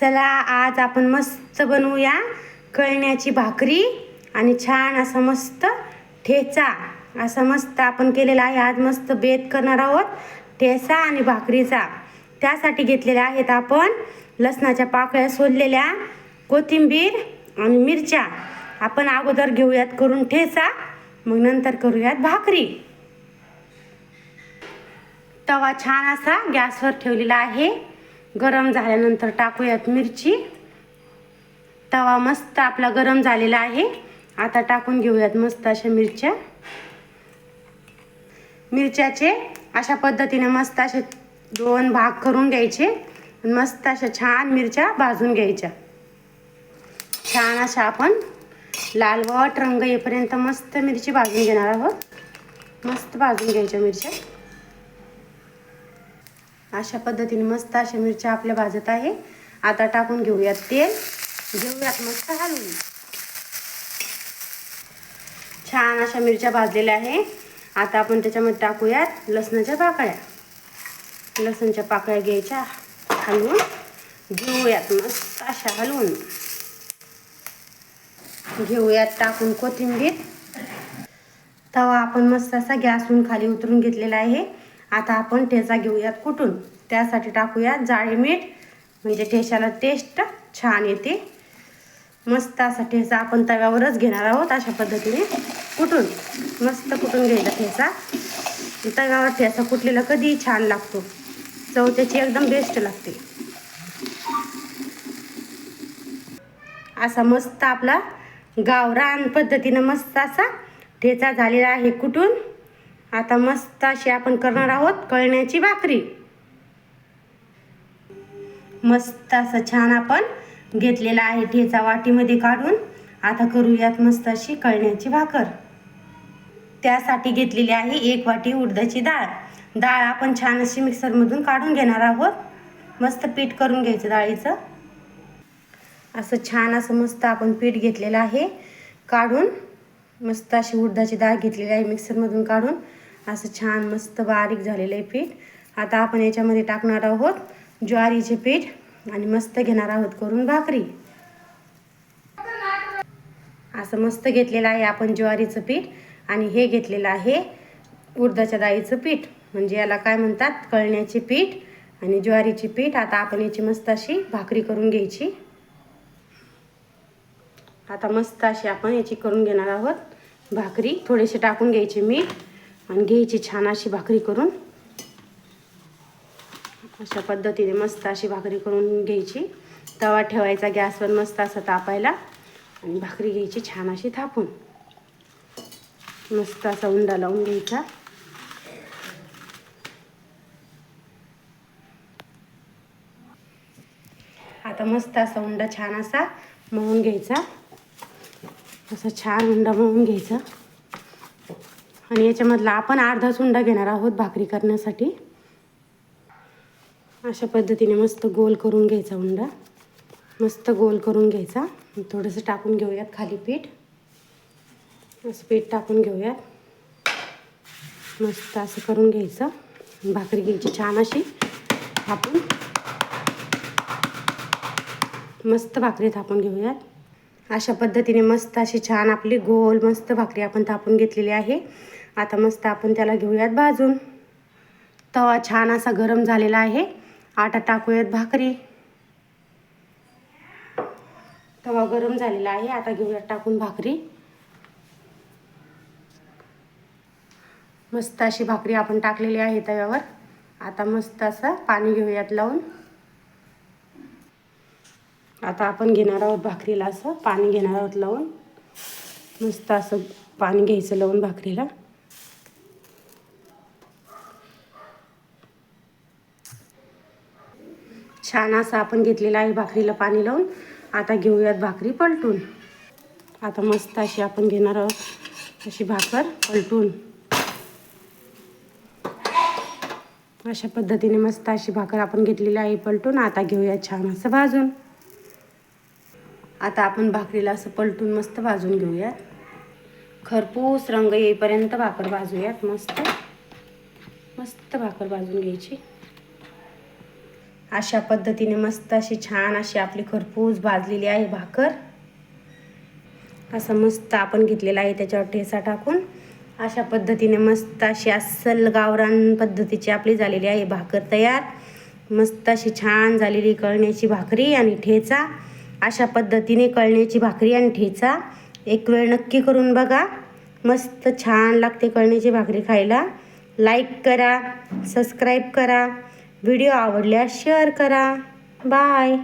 चला आज आपण मस्त बनवूया कळण्याची भाकरी आणि छान असा मस्त ठेचा. असा मस्त आपण केलेला आहे. आज मस्त बेत करणार आहोत ठेचा आणि भाकरीचा. त्यासाठी घेतलेल्या आहेत आपण लसणाच्या पाकळ्या सोललेल्या कोथिंबीर आणि मिरच्या. आपण अगोदर घेऊयात करून ठेचा मग नंतर करूयात भाकरी. तवा छान असा गॅसवर ठेवलेला आहे. गरम झाल्यानंतर टाकूयात मिरची. तवा मस्त आपला गरम झालेला आहे. आता टाकून घेऊयात मस्त अशा मिरच्या. मिरच्याचे अशा पद्धतीने मस्त असे दोन भाग करून घ्यायचे. मस्त अशा छान मिरच्या भाजून घ्यायच्या. छान अशा आपण लालवट रंग येईपर्यंत मस्त मिरची भाजून घेणार आहोत. मस्त भाजून घ्यायच्या मिरच्या. अशा पद्धतीने मस्त अशा मिरच्या आपल्या भाजत आहे. आता टाकून घेऊयात तेल. घेऊयात मस्त हलवून. छान अशा मिरच्या भाजलेल्या आहे. आता आपण त्याच्यामध्ये टाकूयात लसणाच्या पाकळ्या. लसणच्या पाकळ्या घ्यायच्या हलवून. घेऊयात मस्त अशा हलवून. घेऊयात टाकून कोथिंबीर. तवा आपण मस्त असा गॅसहून खाली उतरून घेतलेला आहे. आता आपण ठेचा घेऊयात कुठून? त्यासाठी टाकूयात जाळी मीठ. म्हणजे ठेच्याला टेस्ट छान येते. मस्त असा ठेचा आपण तव्यावरच घेणार आहोत अशा पद्धतीने. कुठून? मस्त कुठून घ्यायचा ठेचा? तव्यावर ठेचा कुटलेला कधीही छान लागतो. चव त्याची एकदम बेस्ट लागते. असा मस्त आपला गावरान पद्धतीनं मस्त असा ठेचा झालेला आहे कुठून? आता मस्त अशी आपण करणार आहोत कळण्याची भाकरी. मस्त असं छान आपण घेतलेला आहे ठेचा वाटीमध्ये काढून. आता करूयात मस्त अशी कळण्याची भाकर. त्यासाठी घेतलेली आहे एक वाटी उडदाची डाळ. डाळ आपण छान अशी मिक्सरमधून काढून घेणार आहोत. मस्त पीठ करून घ्यायचं डाळीचं. असं छान असं मस्त आपण पीठ घेतलेलं आहे. काढून मस्त अशी उडदाची डाळ घेतलेली आहे मिक्सरमधून काढून. असं छान मस्त बारीक झालेलं आहे पीठ. आता आपण याच्यामध्ये टाकणार आहोत ज्वारीचे पीठ आणि मस्त घेणार आहोत करून भाकरी. असं मस्त घेतलेलं आहे आपण ज्वारीचं पीठ आणि हे घेतलेलं आहे उडदाच्या डाळीचं पीठ. म्हणजे याला काय म्हणतात? कळण्याचे पीठ आणि ज्वारीचे पीठ. आता आपण याची मस्त अशी भाकरी करून घ्यायची. आता मस्त अशी आपण याची करून घेणार आहोत भाकरी. थोडेसे टाकून घ्यायची मीठ. आणि घ्यायची छान अशी भाकरी करून. अशा पद्धतीने मस्त अशी भाकरी करून घ्यायची. तवा ठेवायचा गॅसवर मस्त असा तापायला. आणि भाकरी घ्यायची छान अशी थापून. मस्त असा उंडा लावून घ्यायचा. आता मस्त असा उंडा छान असा मळून घ्यायचा. असा छान उंडा मळून घ्यायचा. आणि याच्यामधला आपण अर्धाच उंडा घेणार आहोत भाकरी करण्यासाठी. अशा पद्धतीने मस्त गोल करून घ्यायचा उंडा. मस्त गोल करून घ्यायचा. थोडंसं टाकून घेऊयात खाली पीठ. असं पीठ टाकून घेऊयात. मस्त असं करून घ्यायचं. भाकरी घ्यायची छान अशी. थापून. मस्त भाकरी थापून घेऊयात. अशा पद्धतीने मस्त अशी छान आपली गोल मस्त भाकरी आपण थापून घेतलेली आहे. आता मस्त आपण त्याला घेऊयात भाजून. तवा छान असा गरम झालेला आहे. आटा टाकूयात भाकरी. तवा गरम झालेला आहे. आता घेऊयात टाकून भाकरी. मस्त अशी भाकरी आपण टाकलेली आहे तव्यावर. आता मस्त असं पाणी घेऊयात लावून. आता आपण घेणार आहोत भाकरीला असं. पाणी घेणार आहोत लावून. मस्त असं पाणी घ्यायचं लावून भाकरीला. छान असं आपण घेतलेलं आहे भाकरीला पाणी लावून. आता घेऊयात भाकरी पलटून. आता मस्त अशी आपण घेणार आहोत अशी भाकर पलटून. अशा पद्धतीने मस्त अशी भाकर आपण घेतलेली आहे पलटून. आता घेऊया छान असं भाजून. आता आपण भाकरीला असं पलटून मस्त भाजून घेऊयात. खरपूस रंग येईपर्यंत भाकर भाजूयात मस्त. मस्त भाकर भाजून घ्यायची. अशा पद्धतीने मस्त अशी छान अशी आपली खरपूस भाजलेली आहे भाकर. असं मस्त आपण घेतलेला आहे त्याच्यावर ठेसा टाकून. अशा पद्धतीने मस्त अशी अस्सल गावरान पद्धतीची आपली झालेली आहे भाकर तयार. मस्त अशी छान झालेली कळण्याची भाकरी आणि ठेचा. अशा पद्धतीने कळण्याची भाकरी आणि ठेचा. एक वेळ नक्की करून बघा. मस्त छान लागते कळण्याची भाकरी खायला. लाईक करा सबस्क्राईब करा. व्हिडिओ आवडल्यास शेअर करा. बाय.